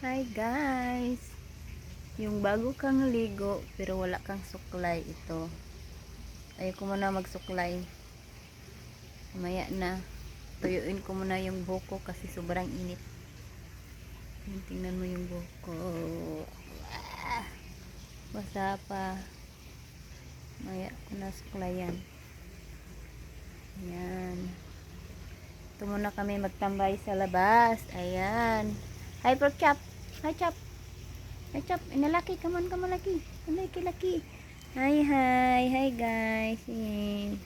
Hi guys! Yung bago kang ligo pero wala kang suklay ito. Ayaw ko muna magsuklay. Maya na. Tuyuin ko muna yung buhok ko kasi sobrang init. Tingnan mo yung buhok ko. Ah, Basa pa. Maya ko na suklayan. Ayan. Ito muna kami magtambay sa labas. Ayan. Hi, pork chop. Hi, chop. Hi, chop. Ina, laki. Come on, come on, laki. Laki, laki. Hi, hi. Hi, guys. Ayan.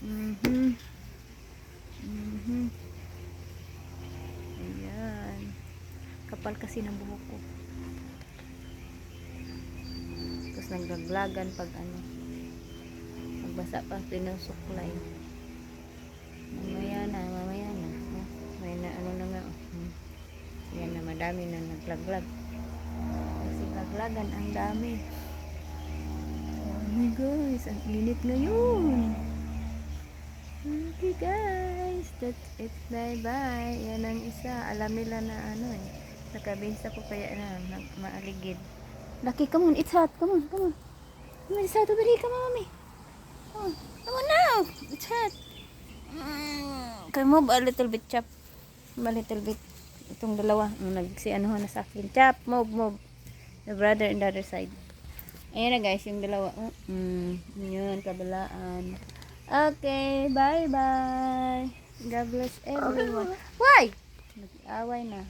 Mhm. Mhm. Ayan. Kapal kasi ng buhok ko. Tapos naglaglagan pag ano. Magbasa pa pinusuklay. Mamaya na, mamaya Yan na, madami na naglaglag. Kasi laglagan, ang dami. Oh my guys, ang init ngayon. Okay guys, that's it. Bye bye. Yan ang isa. Alam nila na ano eh. Nakabinsa ko kaya na, maaligid. Lucky, come on. It's hot. Come on, come on. Come on, it's hot over here. Come on, mommy. Come on. Come on now. It's hot. Mm. Can move a little bit, chop. A little bit. Itong dalawa. Ang nagsi ano na sa akin. Chop, move, move. The brother and the other side. Ayan na guys, yung dalawa. Oh, mm, yun, kabilaan. Okay, bye-bye. God bless everyone. Why? Nag-away na.